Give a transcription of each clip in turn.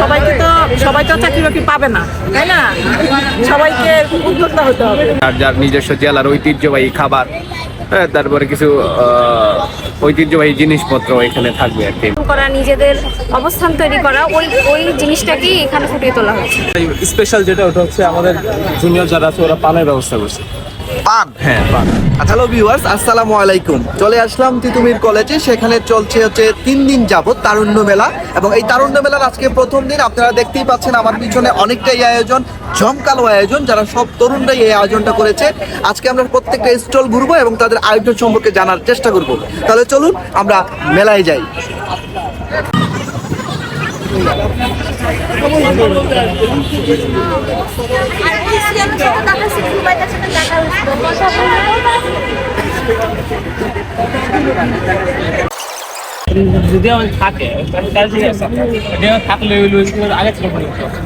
সবাইকে তো সবাই তো চাকরি বাকরি পাবে না তাই না? সবাইকে উদ্যোক্তা হতে হবে। আর যার নিজস্ব জেলার ঐতিহ্যবাহী খাবার হ্যাঁ তারপরে কিছু ঐতিহ্যবাহী জিনিসপত্র এখানে থাকবে আর কি। করা নিজেদের অবস্থান তৈরি করা ওই ওই জিনিসটাকেই এখানে ফুটিয়ে তোলা হয়েছে স্পেশাল যেটা ওটা হচ্ছে আমাদের জুনিয়র যারা আছে ওরা পানের ব্যবস্থা করছে। পান হ্যাঁ পান হ্যালো ভিউয়ার্স আসসালামু আলাইকুম। চলে আসলাম তিতুমির কলেজে সেখানে চলছে হচ্ছে তিন দিন যাবত তারুণ্য মেলা। এবং এই তারুণ্য মেলার আজকে প্রথম দিন আপনারা দেখতেই পাচ্ছেন আমার পিছনে অনেকটাই আয়োজন জমকালো আয়োজন যারা সব তরুণরাই এই আয়োজনটা করেছে। আজকে আমরা প্রত্যেকটা স্টল ঘুরবো এবং তাদের আয়োজন সম্পর্কে জানার চেষ্টা করব। তাহলে চলুন আমরা মেলায় যাই। যদি আমার থাকে থাকলে আগে থেকে ফোন করতে হবে।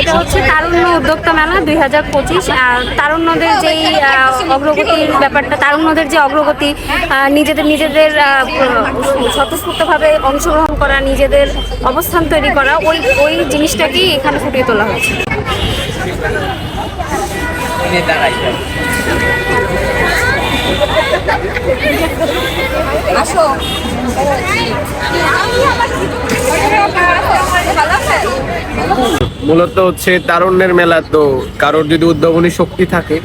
এটা হচ্ছে তারুণ্য উদ্যোক্তা মেলা দুই হাজার পঁচিশ তারুণ্যদের যেই অগ্রগতির ব্যাপারটা, তারুণ্যদের যে অগ্রগতি নিজেদের নিজেদের স্বতঃস্ফূর্তভাবে অংশগ্রহণ করা, নিজেদের অবস্থান তৈরি করা, ওই ওই জিনিসটাকেই এখানে ফুটিয়ে তোলা হয়েছে। মূলত হচ্ছে তারুণ্যের মেলা তো কারোর যদি উদ্ভাবনী শক্তি থাকে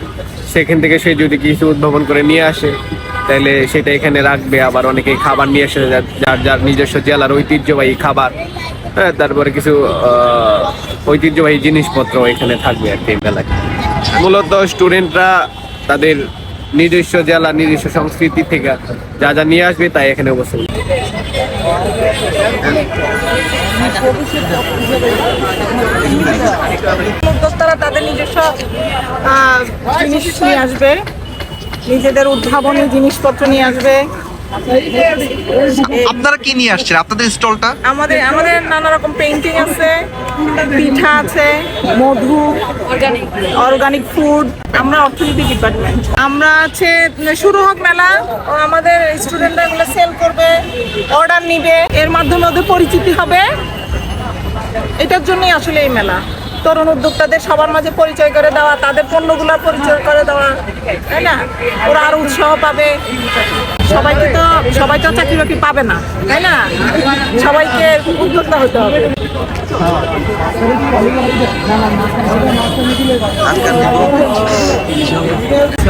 সেখান থেকে সে যদি কিছু উদ্ভাবন করে নিয়ে আসে তাহলে সেটা এখানে রাখবে, আবার অনেকে খাবার নিয়ে আসে যার- যার নিজস্ব জেলার ঐতিহ্যবাহী খাবার। হ্যাঁ তারপরে কিছু ঐতিহ্যবাহী জিনিসপত্র এখানে থাকবে আর কি মেলায়। মূলত স্টুডেন্টরা তাদের নিজস্ব জেলা, নিজস্ব সংস্কৃতি থেকে যা যা নিয়ে আসবে তাই এখানে উপস্থিত। উদ্যোক্তারা তাদের নিজস্ব জিনিস নিয়ে আসবে। নিজেদের উদ্ভাবনী জিনিসপত্র নিয়ে আসবে। আপনারা কি নিয়ে আসছেন? আপনাদের স্টলটা? আমাদের আমাদের নানা রকম পেইন্টিং আছে পিঠা আছে মধু অর্গানিক অর্গানিক ফুড আমরা অর্থনীতি ডিপার্টমেন্ট আমরা আছে শুরু হোক মেলা ও আমাদের স্টুডেন্টরা এগুলো সেল করবে অর্ডার নিবে এর মাধ্যমে ওদের পরিচিতি হবে। এটার জন্যই আসলে এই মেলা। তরুণ উদ্যোক্তাদের সবার মাঝে পরিচয় করে দেওয়া তাদের পণ্যগুলোর পরিচয় করে দেওয়া তাই না? ওরা আরও উৎসাহ পাবে। সবাইকে তো সবাই তো চাকরি বাকরি পাবে না তাই না? সবাইকে উদ্যোক্তা হতে হবে।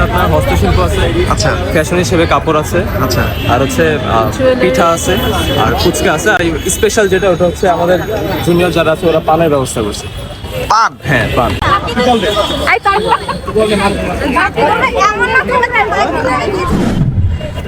আপনার হস্তশিল্প আছে আচ্ছা। ফ্যাশন হিসেবে কাপড় আছে আচ্ছা। আর হচ্ছে পিঠা আছে আর ফুচকা আছে আর স্পেশাল যেটা ওটা হচ্ছে আমাদের জুনিয়র যারা আছে ওরা পানের ব্যবস্থা করছে। পান। হ্যাঁ পান।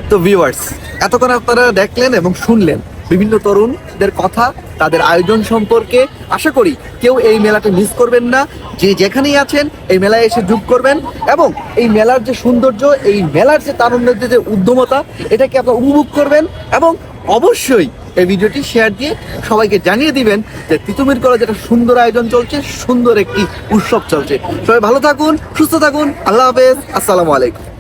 তো ভিউয়ার্স এতক্ষণ আপনারা দেখলেন এবং শুনলেন বিভিন্ন তরুণদের কথা তাদের আয়োজন সম্পর্কে। আশা করি কেউ এই মেলাটা মিস করবেন না। যে যেখানেই আছেন এই মেলায় এসে যোগ করবেন এবং এই মেলার যে সৌন্দর্য এই মেলার যে তারুণ্যের যে উদ্যমতা এটাকে আপনারা উপভোগ করবেন এবং অবশ্যই এই ভিডিওটি শেয়ার দিয়ে সবাইকে জানিয়ে দিবেন যে তিতুমির কলেজ একটা সুন্দর আয়োজন চলছে, সুন্দর একটি উৎসব চলছে। সবাই ভালো থাকুন, সুস্থ থাকুন, আল্লাহ হাফেজ, আসসালামু আলাইকুম।